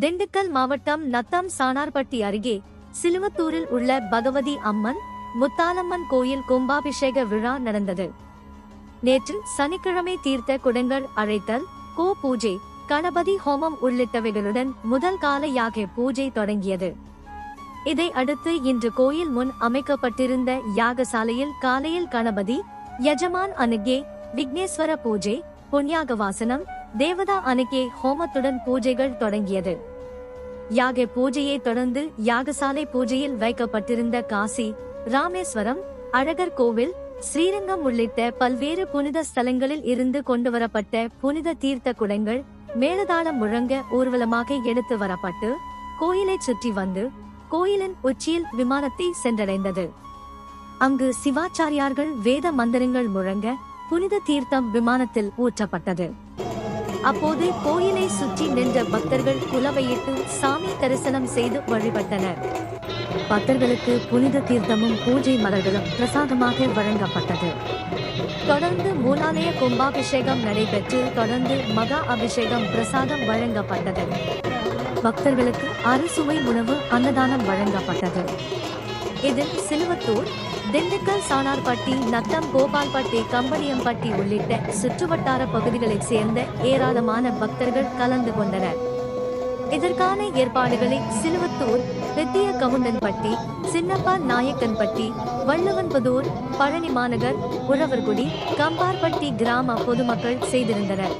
திண்டுக்கல் மாவட்டம் நத்தம் சானார்பட்டி அருகே சிலுவத்தூரில் உள்ள பகவதி அம்மன் முத்தாலம்மன் கோயில் கும்பாபிஷேக விழா நடந்தது. நேற்று சனிக்கிழமை தீர்த்த குடங்கள் அழைத்தல் கோ பூஜை கணபதி ஹோமம் உள்ளிட்டவைகளுடன் முதல் கால யாக பூஜை தொடங்கியது. இதை அடுத்து இன்று கோயில் முன் அமைக்கப்பட்டிருந்த யாகசாலையில் காலையில் கணபதி யஜமான் அணுகே விக்னேஸ்வர பூஜை புண்ணியாக வாசனம் தேவதா அன்னைக்கே ஹோமத்துடன் பூஜைகள் தொடங்கியது. யாக பூஜையை தொடர்ந்து யாகசாலை பூஜையில் வைக்கப்பட்டிருந்த காசி ராமேஸ்வரம் அழகர் கோவில் ஸ்ரீரங்கம் உள்ளிட்ட பல்வேறு புனித ஸ்தலங்களில் இருந்து கொண்டுவரப்பட்ட புனித தீர்த்த குடங்கள் மேலதாளம் முழங்க ஊர்வலமாக எடுத்து வரப்பட்டு கோயிலை சுற்றி வந்து கோயிலின் உச்சியில் விமானத்தை சென்றடைந்தது. அங்கு சிவாச்சாரியார்கள் வேத மந்திரங்கள் முழங்க புனித தீர்த்தம் விமானத்தில் ஊற்றப்பட்டது. அப்போது கோயிலை சுற்றி நின்ற பக்தர்கள் குலவையிட்டு சாமி தரிசனம் செய்து வழிபட்டனர். பக்தர்களுக்கு புனித தீர்த்தமும் பூஜை மலர்களும் பிரசாதமாக வழங்கப்பட்டது. தொடர்ந்து மூலாலய கும்பாபிஷேகம் நடைபெற்று தொடர்ந்து மகா அபிஷேகம் பிரசாதம் வழங்கப்பட்டது. பக்தர்களுக்கு அறுசுவை உணவு அன்னதானம் வழங்கப்பட்டது. இதில் சிலுவத்தூர் திண்டுக்கல் சாணார்பட்டி நத்தம் கோபால்பட்டி கம்பளியம்பட்டி உள்ளிட்ட சுற்றுவட்டார பகுதிகளைச் சேர்ந்த ஏராளமான பக்தர்கள் கலந்து கொண்டனர். இதற்கான ஏற்பாடுகளை சிலுவத்தூர் பெத்திய கவுண்டன்பட்டி சின்னப்பா நாயக்கன்பட்டி வள்ளுவன்பதூர் பழனி மாநகர் உழவர்குடி கம்பார்பட்டி கிராம பொதுமக்கள் செய்திருந்தனர்.